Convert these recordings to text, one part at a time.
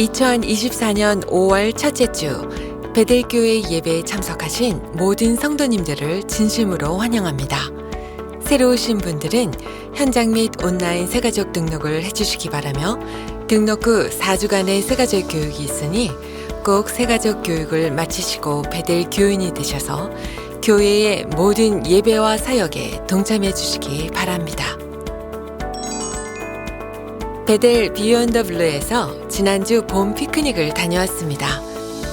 2024년 5월 첫째 주 베델교회 예배에 참석하신 모든 성도님들을 진심으로 환영합니다. 새로 오신 분들은 현장 및 온라인 새가족 등록을 해주시기 바라며 등록 후 4주간의 새가족 교육이 있으니 꼭 새가족 교육을 마치시고 베델 교인이 되셔서 교회의 모든 예배와 사역에 동참해 주시기 바랍니다. 베델 비욘더 블루에서 지난주 봄 피크닉을 다녀왔습니다.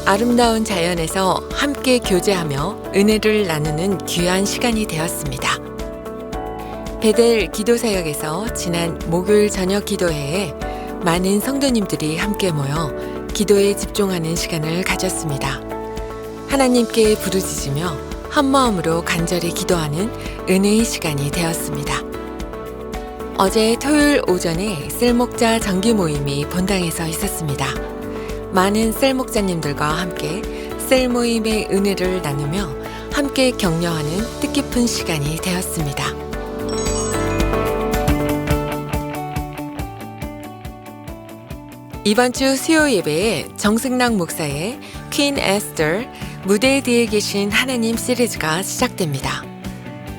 아름다운 자연에서 함께 교제하며 은혜를 나누는 귀한 시간이 되었습니다. 베델 기도사역에서 지난 목요일 저녁 기도회에 많은 성도님들이 함께 모여 기도에 집중하는 시간을 가졌습니다. 하나님께 부르짖으며 한 마음으로 간절히 기도하는 은혜의 시간이 되었습니다. 어제 토요일 오전에 셀목자 정기 모임이 본당에서 있었습니다. 많은 셀목자님들과 함께 셀 모임의 은혜를 나누며 함께 격려하는 뜻깊은 시간이 되었습니다. 이번 주 수요 예배에 정승락 목사의 퀸 에스터 무대 뒤에 계신 하나님 시리즈가 시작됩니다.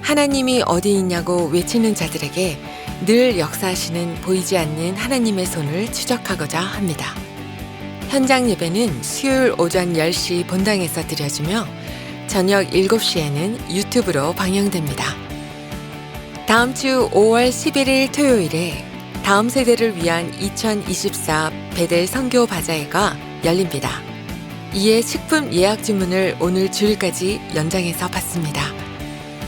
하나님이 어디 있냐고 외치는 자들에게 늘 역사하시는 보이지 않는 하나님의 손을 추적하고자 합니다. 현장 예배는 수요일 오전 10시 본당에서 드려지며 저녁 7시에는 유튜브로 방영됩니다. 다음 주 5월 11일 토요일에 다음 세대를 위한 2024 베델 선교 바자회가 열립니다. 이에 식품 예약 주문을 오늘 주일까지 연장해서 받습니다.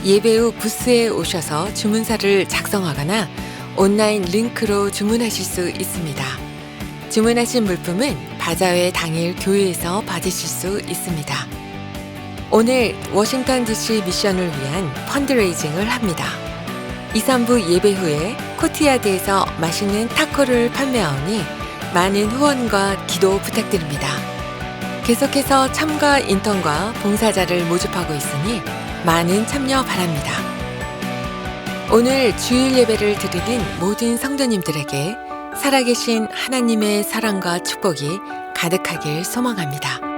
예배 후 부스에 오셔서 주문서를 작성하거나 온라인 링크로 주문하실 수 있습니다. 주문하신 물품은 바자회 당일 교회에서 받으실 수 있습니다. 오늘 워싱턴 DC 미션을 위한 펀드레이징을 합니다. 2, 3부 예배 후에 코티야드에서 맛있는 타코를 판매하오니 많은 후원과 기도 부탁드립니다. 계속해서 참가 인턴과 봉사자를 모집하고 있으니 많은 참여 바랍니다. 오늘 주일 예배를 드리는 모든 성도님들에게 살아계신 하나님의 사랑과 축복이 가득하길 소망합니다.